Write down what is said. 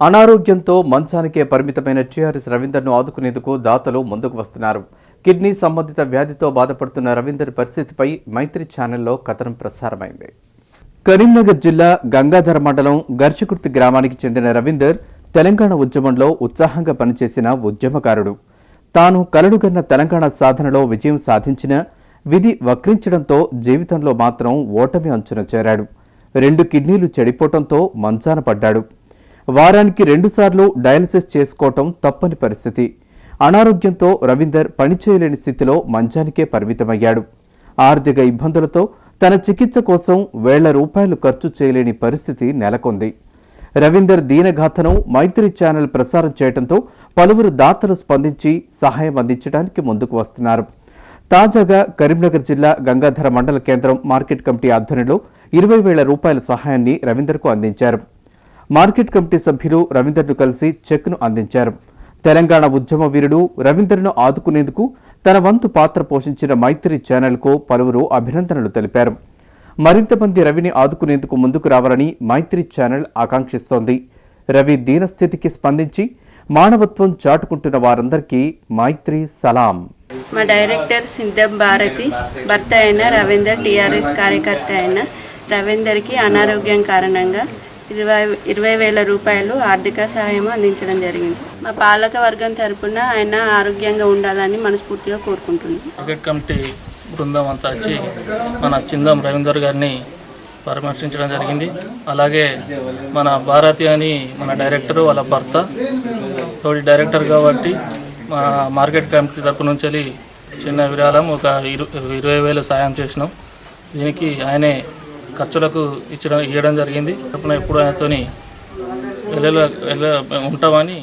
అనారోగ్యంతో మంచానికే పరిమితమైన టీఆర్ఎస్ రవీందర్ను ఆదుకునేందుకు దాతలు ముందుకు వస్తున్నారు. కిడ్నీ సంబంధిత వ్యాధితో బాధపడుతున్న రవీందర్ పరిస్థితిపై మైత్రి ఛానల్లో కథనం ప్రసారమైంది. కరీంనగర్ జిల్లా గంగాధర మండలం గర్షకుర్తి గ్రామానికి చెందిన రవీందర్ తెలంగాణ ఉద్యమంలో ఉత్సాహంగా పనిచేసిన ఉద్యమకారుడు. తాను కలడుగన్న తెలంగాణ సాధనలో విజయం సాధించిన విధి వక్రించడంతో జీవితంలో మాత్రం ఓటమి అంచున చేరాడు. రెండు కిడ్నీలు చెడిపోవటంతో మంచాన పడ్డాడు. వారానికి రెండుసార్లు డయాలసిస్ చేసుకోవటం తప్పని పరిస్థితి. అనారోగ్యంతో రవీందర్ పనిచేయలేని స్థితిలో మంచానికే పరిమితమయ్యాడు. ఆర్థిక ఇబ్బందులతో తన చికిత్స కోసం వేల రూపాయలు ఖర్చు చేయలేని పరిస్థితి నెలకొంది. రవీందర్ దీనగాథను మైత్రి ఛానల్ ప్రసారం చేయడంతో పలువురు దాతలు స్పందించి సహాయం అందించడానికి ముందుకు వస్తున్నారు. తాజాగా కరీంనగర్ జిల్లా గంగాధర మండల కేంద్రం మార్కెట్ కమిటీ ఆధ్వర్యంలో ఇరవై వేల రూపాయల సహాయాన్ని రవీందర్కు అందించారు. మార్కెట్ కమిటీ సభ్యులు రవీందర్ను కలిసి చెక్ను అందించారు. తెలంగాణ ఉద్యమ వీరుడు రవీందర్ను ఆదుకునేందుకు తన వంతు పాత్ర పోషించిన మైత్రి ఛానల్కు పలువురు అభినందనలు తెలిపారు. మరింత మంది రవిని ఆదుకునేందుకు ముందుకు రావాలని మైత్రి ఛానల్ ఆకాంక్షిస్తోంది. రవి దీనస్థితికి స్పందించి మానవత్వం చాటుకుంటున్న వారందరికీ మైత్రి సలాం. మా డైరెక్టర్ సిద్ధం భారతి భర్త అయిన రవీందర్ టీఆర్ఎస్ కార్యకర్త అయిన రవీందర్కి అనారోగ్యం కారణంగా ఇరవై ఇరవై వేల రూపాయలు ఆర్థిక సహాయం అందించడం జరిగింది. మా పాలక వర్గం తరపున ఆయన ఆరోగ్యంగా ఉండాలని మనస్ఫూర్తిగా కోరుకుంటున్నాం. కమిటీ బృందం అంతా వచ్చి మన చిందం రవీందర్ గారిని పరామర్శించడం జరిగింది. అలాగే మన భారతి అని మన డైరెక్టర్ వాళ్ళ భర్త తోటి డైరెక్టర్ కాబట్టి మా మార్కెట్ కమిటీ తరపు నుంచి వెళ్ళి చిన్న విరాళం ఒక ఇరు ఇరవై వేలు సాయం చేసినాం. దీనికి ఆయనే ఖర్చులకు ఇచ్చడం ఇవ్వడం జరిగింది. తరపున ఎప్పుడు ఆయనతోని వెళ్ళ ఉంటామని